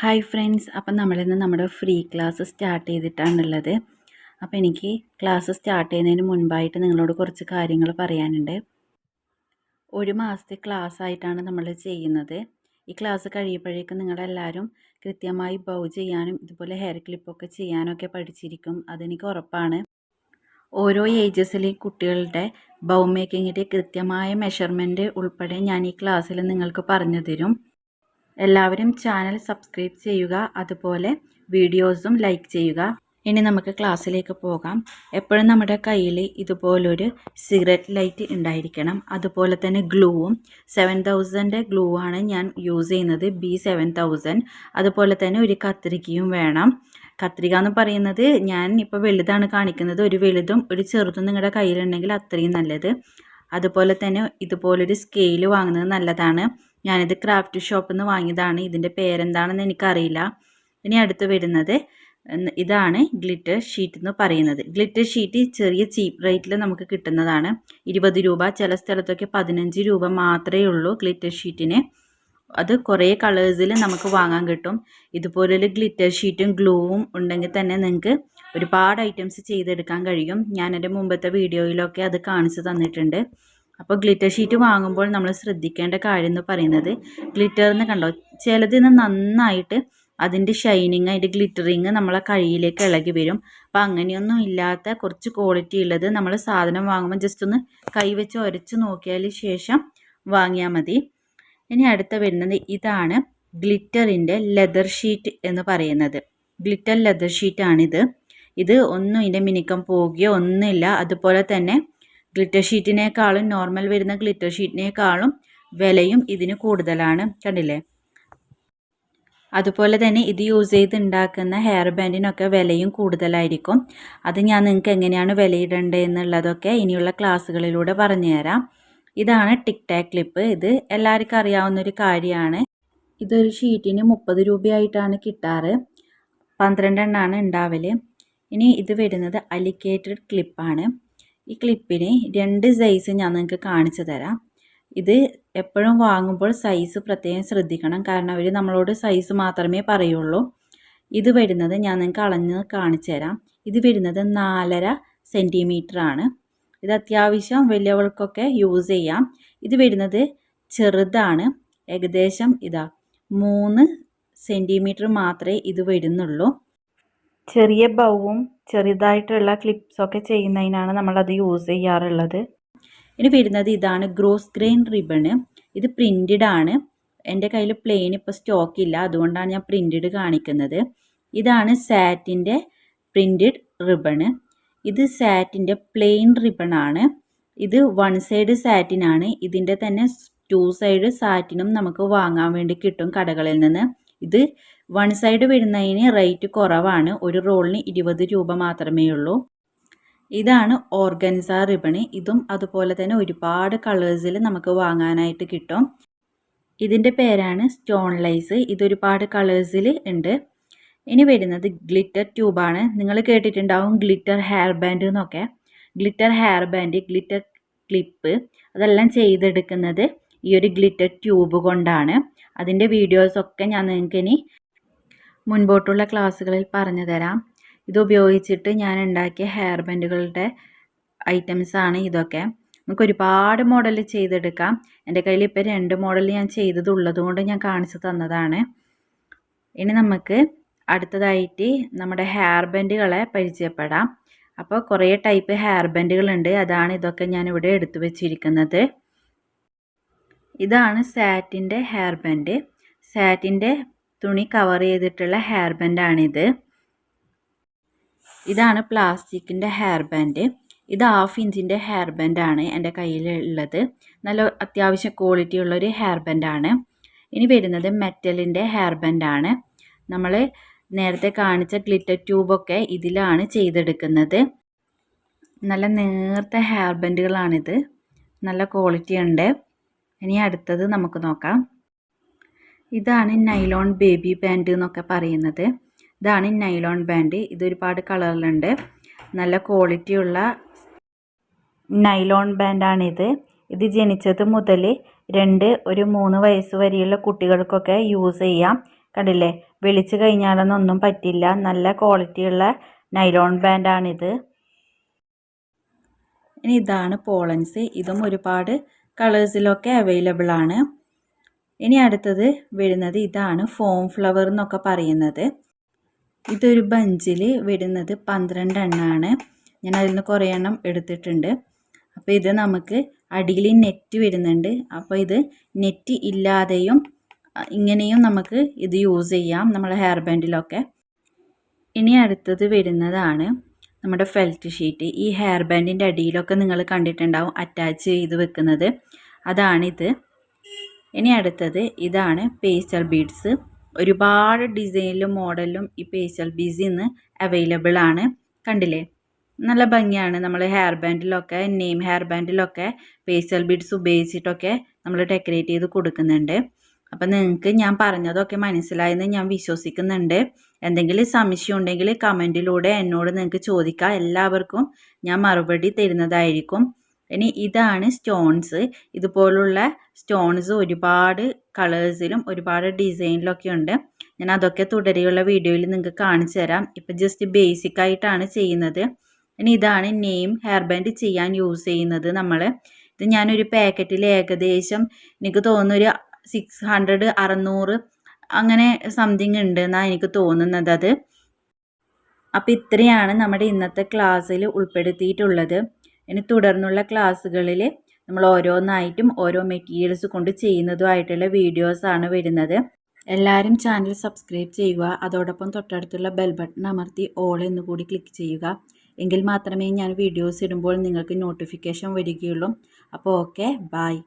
Hi friends അപ്പം നമ്മളിന്ന് നമ്മുടെ ഫ്രീ ക്ലാസ് സ്റ്റാർട്ട് ചെയ്തിട്ടാണുള്ളത്. അപ്പോൾ എനിക്ക് ക്ലാസ് സ്റ്റാർട്ട് ചെയ്യുന്നതിന് മുൻപായിട്ട് നിങ്ങളോട് കുറച്ച് കാര്യങ്ങൾ പറയാനുണ്ട്. ഒരു മാസത്തെ ക്ലാസ് ആയിട്ടാണ് നമ്മൾ ചെയ്യുന്നത്. ഈ ക്ലാസ് കഴിയുമ്പോഴേക്കും നിങ്ങളെല്ലാവരും കൃത്യമായി ബൗ ചെയ്യാനും ഇതുപോലെ ഹെയർ ക്ലിപ്പൊക്കെ ചെയ്യാനൊക്കെ പഠിച്ചിരിക്കും. അതെനിക്ക് ഉറപ്പാണ്. ഓരോ ഏജസിലെ കുട്ടികളുടെ ബൗ മേക്കിങ്ങിന്റെ കൃത്യമായ മെഷർമെന്റ് ഉൾപ്പെടെ ഞാൻ ഈ ക്ലാസ്സിൽ നിങ്ങൾക്ക് പറഞ്ഞു തരും. എല്ലാവരും ചാനൽ സബ്സ്ക്രൈബ് ചെയ്യുക അതുപോലെ വീഡിയോസും ലൈക്ക് ചെയ്യുക. ഇനി നമുക്ക് ക്ലാസ്സിലേക്ക് പോകാം. എപ്പോഴും നമ്മുടെ കയ്യിൽ ഇതുപോലൊരു സിഗരറ്റ് ലൈറ്റ് ഉണ്ടായിരിക്കണം. അതുപോലെ തന്നെ ഗ്ലൂവും. സെവൻ തൗസൻഡ് ഗ്ലൂ ആണ് ഞാൻ യൂസ് ചെയ്യുന്നത്. ബി സെവൻ തൗസൻഡ് അതുപോലെ തന്നെ ഒരു കത്രികയും വേണം. കത്രിക എന്ന് പറയുന്നത് ഞാൻ ഇപ്പോൾ വലുതാണ് കാണിക്കുന്നത്. ഒരു വലുതും ഒരു ചെറുതും നിങ്ങളുടെ കയ്യിലുണ്ടെങ്കിൽ അത്രയും നല്ലത്. അതുപോലെ തന്നെ ഇതുപോലൊരു സ്കെയിൽ വാങ്ങുന്നത് നല്ലതാണ്. ഞാനിത് ക്രാഫ്റ്റ് ഷോപ്പിൽ നിന്ന് വാങ്ങിയതാണ്. ഇതിന്റെ പേരെന്താണെന്ന് എനിക്കറിയില്ല. ഇനി അടുത്ത് വരുന്നത് ഇതാണ് ഗ്ലിറ്റർ ഷീറ്റ് എന്ന് പറയുന്നത്. ഗ്ലിറ്റർ ഷീറ്റ് ചെറിയ ചീപ്പ് റേറ്റിൽ നമുക്ക് കിട്ടുന്നതാണ്. ഇരുപത് രൂപ ചില സ്ഥലത്തൊക്കെ പതിനഞ്ച് രൂപ മാത്രമേ ഉള്ളൂ ഗ്ലിറ്റർ ഷീറ്റിന്. അത് കുറേ കളേഴ്സിൽ നമുക്ക് വാങ്ങാൻ കിട്ടും. ഇതുപോലൊരു ഗ്ലിറ്റർ ഷീറ്റും ഗ്ലൂവും ഉണ്ടെങ്കിൽ തന്നെ നിങ്ങൾക്ക് ഒരുപാട് ഐറ്റംസ് ചെയ്തെടുക്കാൻ കഴിയും. ഞാൻ എന്റെ മുമ്പത്തെ വീഡിയോയിലൊക്കെ അത് കാണിച്ചു തന്നിട്ടുണ്ട്. അപ്പോൾ ഗ്ലിറ്റർ ഷീറ്റ് വാങ്ങുമ്പോൾ നമ്മൾ ശ്രദ്ധിക്കേണ്ട കാര്യം എന്ന് പറയുന്നത് ഗ്ലിറ്ററിന് കണ്ടോ? ചിലതിന് നന്നായിട്ട് അതിന്റെ ഷൈനിങ് അതിന്റെ ഗ്ലിറ്ററിങ് നമ്മളെ കയ്യിലേക്ക് ഇളകി വരും. അപ്പോൾ അങ്ങനെയൊന്നും ഇല്ലാത്ത കുറച്ച് ക്വാളിറ്റി ഉള്ളത് നമ്മൾ സാധനം വാങ്ങുമ്പോൾ ജസ്റ്റ് ഒന്ന് കൈ വെച്ച് ഉരച്ച് നോക്കിയാൽ ശേഷം വാങ്ങിയാൽ മതി. ഇനി അടുത്ത വരുന്നത് ഇതാണ് ഗ്ലിറ്ററിന്റെ ലെതർ ഷീറ്റ് എന്ന് പറയുന്നത്. ഗ്ലിറ്റർ ലെതർ ഷീറ്റാണിത് ഇത് ഒന്നും ഇതിന്റെ മിനുക്കം പോകുകയോ ഒന്നുമില്ല. അതുപോലെ തന്നെ ഗ്ലിറ്റർ ഷീറ്റിനേക്കാളും നോർമൽ വരുന്ന ഗ്ലിറ്റർ ഷീറ്റിനേക്കാളും വിലയും ഇതിന് കൂടുതലാണ്. കണ്ടില്ലേ? അതുപോലെ തന്നെ ഇത് യൂസ് ചെയ്ത് ഉണ്ടാക്കുന്ന ഹെയർ ബാൻഡിനൊക്കെ വിലയും കൂടുതലായിരിക്കും. അത് ഞാൻ നിങ്ങൾക്ക് എങ്ങനെയാണ് വിലയിടേണ്ടത് എന്നുള്ളതൊക്കെ ഇനിയുള്ള ക്ലാസ്സുകളിലൂടെ പറഞ്ഞുതരാം ഇതാണ് ടിക് ടാക് ക്ലിപ്പ് ഇത് എല്ലാവർക്കും അറിയാവുന്നൊരു കാര്യമാണ്. ഇതൊരു ഷീറ്റിന് മുപ്പത് രൂപയായിട്ടാണ് കിട്ടാറ്. പന്ത്രണ്ടെണ്ണമാണ് ഉണ്ടാവൽ ഇനി ഇത് വരുന്നത് അലിക്കേറ്റഡ് ക്ലിപ്പാണ് ഈ ക്ലിപ്പിന് രണ്ട് സൈസ് ഞാൻ നിങ്ങൾക്ക് കാണിച്ചു തരാം. ഇത് എപ്പോഴും വാങ്ങുമ്പോൾ സൈസ് പ്രത്യേകം ശ്രദ്ധിക്കണം. കാരണം അവർ നമ്മളോട് സൈസ് മാത്രമേ പറയുള്ളൂ. ഇത് വരുന്നത് ഞാൻ നിങ്ങൾക്ക് അളഞ്ഞ് കാണിച്ചു തരാം. ഇത് വരുന്നത് നാലര സെന്റിമീറ്റർ ആണ്. ഇത് അത്യാവശ്യം വലിയവൾക്കൊക്കെ യൂസ് ചെയ്യാം. ഇത് വരുന്നത് ചെറുതാണ്. ഏകദേശം ഇതാ മൂന്ന് സെന്റിമീറ്റർ മാത്രമേ ഇത് വരുന്നുള്ളൂ. ചെറിയ ബൗവും ചെറുതായിട്ടുള്ള ക്ലിപ്സൊക്കെ ചെയ്യുന്നതിനാണ് നമ്മളത് യൂസ് ചെയ്യാറുള്ളത്. ഇനി വരുന്നത് ഇതാണ് ഗ്രോസ് ഗ്രെയിൻ റിബണ് ഇത് പ്രിന്റഡ് ആണ്. എന്റെ കയ്യിൽ പ്ലെയിൻ ഇപ്പോൾ സ്റ്റോക്ക് ഇല്ല. അതുകൊണ്ടാണ് ഞാൻ പ്രിന്റഡ് കാണിക്കുന്നത്. ഇതാണ് സാറ്റിന്റെ പ്രിന്റഡ് റിബണ് ഇത് സാറ്റിന്റെ പ്ലെയിൻ റിബണാണ് ഇത് വൺ സൈഡ് സാറ്റിനാണ് ഇതിന്റെ തന്നെ ടു സൈഡ് സാറ്റിനും നമുക്ക് വാങ്ങാൻ വേണ്ടി കിട്ടും കടകളിൽ നിന്ന്. ഇത് വൺ സൈഡ് വരുന്നതിന് റേറ്റ് കുറവാണ്. ഒരു റോളിന് ഇരുപത് രൂപ മാത്രമേ ഉള്ളൂ ഇതാണ് ഓർഗൻസ റിബണ്. ഇതും അതുപോലെ തന്നെ ഒരുപാട് കളേഴ്സിൽ നമുക്ക് വാങ്ങാനായിട്ട് കിട്ടും. ഇതിന്റെ പേരാണ് സ്റ്റോൺ ലൈസ് ഇതൊരുപാട് കളേഴ്സിൽ ഉണ്ട്. ഇനി വരുന്നത് ഗ്ലിറ്റർ ട്യൂബാണ്. നിങ്ങൾ കേട്ടിട്ടുണ്ടാവും ഗ്ലിറ്റർ ഹെയർ ബാൻഡ് എന്നൊക്കെ. Glitter hair band glitter clip അതെല്ലാം ചെയ്തെടുക്കുന്നത് ഈ ഒരു ഗ്ലിറ്റർ ട്യൂബ് കൊണ്ടാണ്. അതിന്റെ വീഡിയോസൊക്കെ ഞാൻ നിങ്ങൾക്ക് ഇനി മുൻപോട്ടുള്ള ക്ലാസ്സുകളിൽ പറഞ്ഞു തരാം. ഇതുപയോഗിച്ചിട്ട് ഞാൻ ഉണ്ടാക്കിയ ഹെയർ ബാൻഡുകളുടെ ഐറ്റംസാണ് ഇതൊക്കെ. നമുക്ക് ഒരുപാട് മോഡൽ ചെയ്തെടുക്കാം. എന്റെ കയ്യിൽ ഇപ്പോൾ രണ്ട് മോഡൽ ഞാൻ ചെയ്തതുള്ളതുകൊണ്ട് ഞാൻ കാണിച്ചു തന്നതാണ്. ഇനി നമുക്ക് അടുത്തതായിട്ട് നമ്മുടെ ഹെയർ ബാൻഡുകളെ പരിചയപ്പെടാം. അപ്പോൾ കുറേ ടൈപ്പ് ഹെയർ ബാൻഡുകളുണ്ട് അതാണ് ഇതൊക്കെ ഞാനിവിടെ എടുത്തു വെച്ചിരിക്കുന്നത്. ഇതാണ് സാറ്റിന്റെ ഹെയർ ബാൻഡ് സാറ്റിന്റെ തുണി കവർ ചെയ്തിട്ടുള്ള ഹെയർ ബാൻഡാണിത് ഇതാണ് പ്ലാസ്റ്റിക്കിന്റെ ഹെയർ ബാൻഡ് ഇത് ഹാഫ് ഇഞ്ചിന്റെ ഹെയർ ബാൻഡാണ് എന്റെ കയ്യിലുള്ളത്. നല്ല അത്യാവശ്യം ക്വാളിറ്റി ഉള്ളൊരു ഹെയർ ബാൻഡാണ് ഇനി വരുന്നത് മെറ്റലിന്റെ ഹെയർ ബാൻഡാണ് നമ്മൾ നേരത്തെ കാണിച്ച ഗ്ലിറ്റർ ട്യൂബൊക്കെ ഇതിലാണ് ചെയ്തെടുക്കുന്നത്. നല്ല നേർത്ത ഹെയർ ബാൻഡുകളാണിത് നല്ല ക്വാളിറ്റി ഉണ്ട്. ഇനി അടുത്തത് നമുക്ക് നോക്കാം. ഇതാണ് നൈലോൺ ബേബി ബാൻഡ് എന്നൊക്കെ പറയുന്നത്. ഇതാണ് നൈലോൺ ബാൻഡ്. ഇതൊരുപാട് കളറിലുണ്ട്. നല്ല ക്വാളിറ്റിയുള്ള നൈലോൺ ബാൻഡാണിത് ഇത് ജനിച്ചത് മുതൽ രണ്ട് ഒരു മൂന്ന് വയസ്സ് വരെയുള്ള കുട്ടികൾക്കൊക്കെ യൂസ് ചെയ്യാം. കണ്ടില്ലേ? വിളിച്ചു കഴിഞ്ഞാലൊന്നും പറ്റില്ല. നല്ല ക്വാളിറ്റിയുള്ള നൈലോൺ ബാൻഡാണിത് ഇനി ഇതാണ് പോളൻസ്. ഇതും ഒരുപാട് കളേഴ്സിലൊക്കെ അവൈലബിൾ ആണ്. ഇനി അടുത്തത് വരുന്നത് ഇതാണ് ഫോം ഫ്ലവർ എന്നൊക്കെ പറയുന്നത്. ഇതൊരു ബഞ്ചിൽ വരുന്നത് പന്ത്രണ്ട് എണ്ണമാണ് ഞാൻ അതിൽ നിന്ന് കുറേ എണ്ണം എടുത്തിട്ടുണ്ട്. അപ്പോൾ ഇത് നമുക്ക് അടിയിൽ നെറ്റ് വരുന്നുണ്ട് അപ്പോൾ ഇത് നെറ്റ് ഇല്ലാതെയും ഇങ്ങനെയും നമുക്ക് ഇത് യൂസ് ചെയ്യാം നമ്മളെ ഹെയർ ബാൻഡിലൊക്കെ ഇനി അടുത്തത് വരുന്നതാണ് നമ്മുടെ ഫെൽറ്റ് ഷീറ്റ് ഈ ഹെയർ ബാൻഡിന്റെ അടിയിലൊക്കെ നിങ്ങൾ കണ്ടിട്ടുണ്ടാവും അറ്റാച്ച് ചെയ്ത് വെക്കുന്നത്. അതാണിത്. ഇനി അടുത്തത് ഇതാണ് പേസ്റ്റൽ ബീഡ്സ് ഒരുപാട് ഡിസൈനിലും മോഡലിലും ഈ പേസ്റ്റൽ ബീഡ്സ് ഇന്ന് അവൈലബിൾ ആണ്. കണ്ടില്ലേ? നല്ല ഭംഗിയാണ്. നമ്മൾ ഹെയർ ബാൻഡിലൊക്കെ നെയിം ഹെയർ ബാൻഡിലൊക്കെ പേസ്റ്റൽ ബീഡ്സ് ഉപയോഗിച്ചിട്ടൊക്കെ നമ്മൾ ഡെക്കറേറ്റ് ചെയ്ത് കൊടുക്കുന്നുണ്ട്. അപ്പം നിങ്ങൾക്ക് ഞാൻ പറഞ്ഞതൊക്കെ മനസ്സിലായെന്ന് ഞാൻ വിശ്വസിക്കുന്നുണ്ട്. എന്തെങ്കിലും സംശയം ഉണ്ടെങ്കിൽ കമന്റിലൂടെ എന്നോട് നിങ്ങൾക്ക് ചോദിക്കാം. എല്ലാവർക്കും ഞാൻ മറുപടി തരുന്നതായിരിക്കും. ഇനി ഇതാണ് സ്റ്റോൺസ് ഇതുപോലുള്ള സ്റ്റോൺസ് ഒരുപാട് കളേഴ്സിലും ഒരുപാട് ഡിസൈനിലൊക്കെ ഉണ്ട്. ഞാൻ അതൊക്കെ തുടരെയുള്ള വീഡിയോയിൽ നിങ്ങൾക്ക് കാണിച്ചു തരാം. ഇപ്പം ജസ്റ്റ് ബേസിക് ആയിട്ടാണ് ചെയ്യുന്നത്. ഇനി ഇതാണ് നെയിം ഹെയർ ബാൻഡ് ചെയ്യാൻ യൂസ് ചെയ്യുന്നത് നമ്മൾ ഇത് ഞാനൊരു പാക്കറ്റിൽ ഏകദേശം എനിക്ക് തോന്നുന്നു ഒരു സിക്സ് ഹൺഡ്രഡ് അറുന്നൂറ് അങ്ങനെ സംതിങ് ഉണ്ട് എന്നാണ് എനിക്ക് തോന്നുന്നത് അത്. അപ്പോൾ ഇത്രയാണ് നമ്മുടെ ഇന്നത്തെ ക്ലാസ്സിൽ ഉൾപ്പെടുത്തിയിട്ടുള്ളത്. ഇനി തുടർന്നുള്ള ക്ലാസ്സുകളിൽ നമ്മൾ ഓരോന്നായിട്ടും ഓരോ മെറ്റീരിയൽസ് കൊണ്ട് ചെയ്യുന്നതുമായിട്ടുള്ള വീഡിയോസാണ് വരുന്നത്. എല്ലാവരും ചാനൽ സബ്സ്ക്രൈബ് ചെയ്യുക. അതോടൊപ്പം തൊട്ടടുത്തുള്ള ബെൽ ബട്ടൺ അമർത്തി ഓൾ എന്ന് കൂടി ക്ലിക്ക് ചെയ്യുക. എങ്കിൽ മാത്രമേ ഞാൻ വീഡിയോസ് ഇടുമ്പോൾ നിങ്ങൾക്ക് നോട്ടിഫിക്കേഷൻ വരികയുള്ളൂ. അപ്പോൾ ഓക്കെ ബായ്